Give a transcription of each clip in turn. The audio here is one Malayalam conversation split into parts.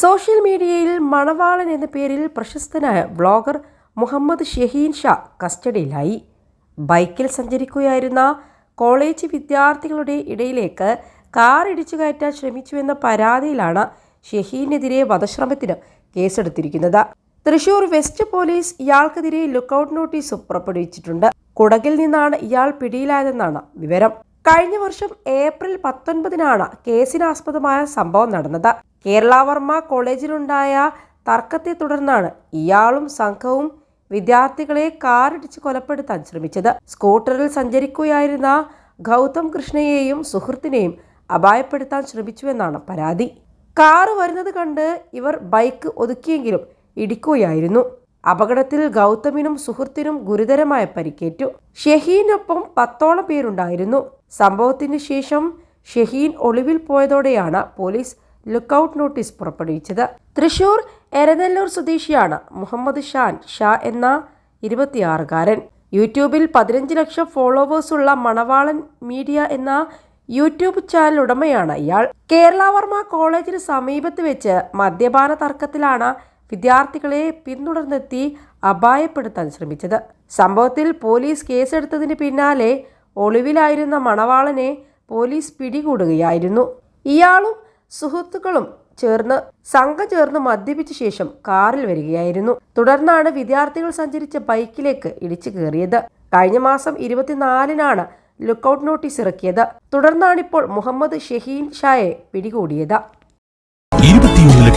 സോഷ്യൽ മീഡിയയിൽ മണവാളൻ എന്ന പേരിൽ പ്രശസ്തനായ ബ്ലോഗർ മുഹമ്മദ് ഷഹീൻ ഷാ കസ്റ്റഡിയിലായി. ബൈക്കിൽ സഞ്ചരിക്കുകയായിരുന്ന കോളേജ് വിദ്യാർത്ഥികളുടെ ഇടയിലേക്ക് കാർ ഇടിച്ചു കയറ്റാൻ ശ്രമിച്ചുവെന്ന പരാതിയിലാണ് ഷഹീനെതിരെ വധശ്രമത്തിന് കേസെടുത്തിരിക്കുന്നത്. തൃശൂർ വെസ്റ്റ് പോലീസ് ഇയാൾക്കെതിരെ ലുക്കൌട്ട് നോട്ടീസും പുറപ്പെടുവിച്ചിട്ടുണ്ട്. കുടകിൽ നിന്നാണ് ഇയാൾ പിടിയിലായതെന്നാണ് വിവരം. കഴിഞ്ഞ വർഷം ഏപ്രിൽ പത്തൊൻപതിനാണ് കേസിനാസ്പദമായ സംഭവം നടന്നത്. കേരളവർമ്മ കോളേജിലുണ്ടായ തർക്കത്തെ തുടർന്നാണ് ഇയാളും സംഘവും വിദ്യാർത്ഥികളെ കാറിടിച്ച് കൊലപ്പെടുത്താൻ ശ്രമിച്ചത്. സ്കൂട്ടറിൽ സഞ്ചരിക്കുകയായിരുന്ന ഗൗതം കൃഷ്ണയെയും സുഹൃത്തിനെയും അപായപ്പെടുത്താൻ ശ്രമിച്ചുവെന്നാണ് പരാതി. കാറ് വരുന്നത് കണ്ട് ഇവർ ബൈക്ക് ഒതുക്കിയെങ്കിലും ഇടിക്കുകയായിരുന്നു. അപകടത്തിൽ ഗൗതമിനും സുഹൃത്തിനും ഗുരുതരമായ പരിക്കേറ്റു. ഷഹീനൊപ്പം പത്തോളം പേരുണ്ടായിരുന്നു. സംഭവത്തിന് ശേഷം ഷഹീൻ ഒളിവിൽ പോയതോടെയാണ് പോലീസ് ലുക്കൌട്ട് നോട്ടീസ് പുറപ്പെടുവിച്ചത്. തൃശൂർ എരനെല്ലൂർ സ്വദേശിയാണ് മുഹമ്മദ് ഷാൻ ഷാ എന്ന ഇരുപത്തിയാറുകാരൻ. യൂട്യൂബിൽ പതിനഞ്ച് ലക്ഷം ഫോളോവേഴ്സുള്ള മണവാളൻ മീഡിയ എന്ന യൂട്യൂബ് ചാനൽ ഉടമയാണ് ഇയാൾ. കേരളവർമ്മ കോളേജിന് സമീപത്ത് വെച്ച് മദ്യപാന തർക്കത്തിലാണ് വിദ്യാർത്ഥികളെ പിന്തുടർന്നെത്തി അപായപ്പെടുത്താൻ ശ്രമിച്ചത്. സംഭവത്തിൽ പോലീസ് കേസെടുത്തതിന് പിന്നാലെ ഒളിവിലായിരുന്ന മണവാളനെ പോലീസ് പിടികൂടുകയായിരുന്നു. ഇയാളും സുഹൃത്തുക്കളും ചേർന്ന് സംഘം ചേർന്ന് മദ്യപിച്ച ശേഷം കാറിൽ വരികയായിരുന്നു. തുടർന്നാണ് വിദ്യാർത്ഥികൾ സഞ്ചരിച്ച ബൈക്കിലേക്ക് ഇടിച്ചു കയറിയത്. കഴിഞ്ഞ മാസം ഇരുപത്തിനാലിനാണ് ലുക്കൌട്ട് നോട്ടീസ് ഇറക്കിയത്. തുടർന്നാണിപ്പോൾ മുഹമ്മദ് ഷഹീൻ ഷായെ പിടികൂടിയത്.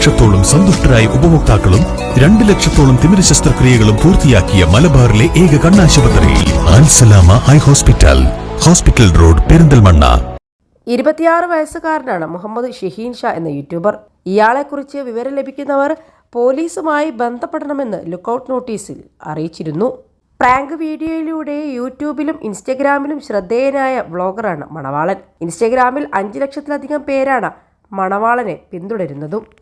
ലക്ഷത്തോളം സന്തുഷ്ടരായ ഉപഭോക്താക്കളും രണ്ട് ലക്ഷത്തോളം തിമിര ശസ്ത്രക്രിയകളും പൂർത്തിയാക്കിയ മലബാറിലെ ഏക കണ്ണാശുപത്രി Al Salama eye hospital hospital road Perinthalmanna. ഇരുപത്തിയാറ് വയസ്സുകാരനാണ് മുഹമ്മദ് ഷഹീൻ ഷാ എന്ന യൂട്യൂബർ. ഇയാളെക്കുറിച്ച് വിവരം ലഭിക്കുന്നവർ പോലീസുമായി ബന്ധപ്പെടണമെന്ന് ലുക്കൌട്ട് നോട്ടീസിൽ അറിയിച്ചിരുന്നു. പ്രാങ്ക് വീഡിയോയിലൂടെ യൂട്യൂബിലും ഇൻസ്റ്റഗ്രാമിലും ശ്രദ്ധേയനായ വ്ളോഗറാണ് മണവാളൻ. ഇൻസ്റ്റഗ്രാമിൽ അഞ്ച് ലക്ഷത്തിലധികം പേരാണ് മണവാളനെ പിന്തുടരുന്നതും.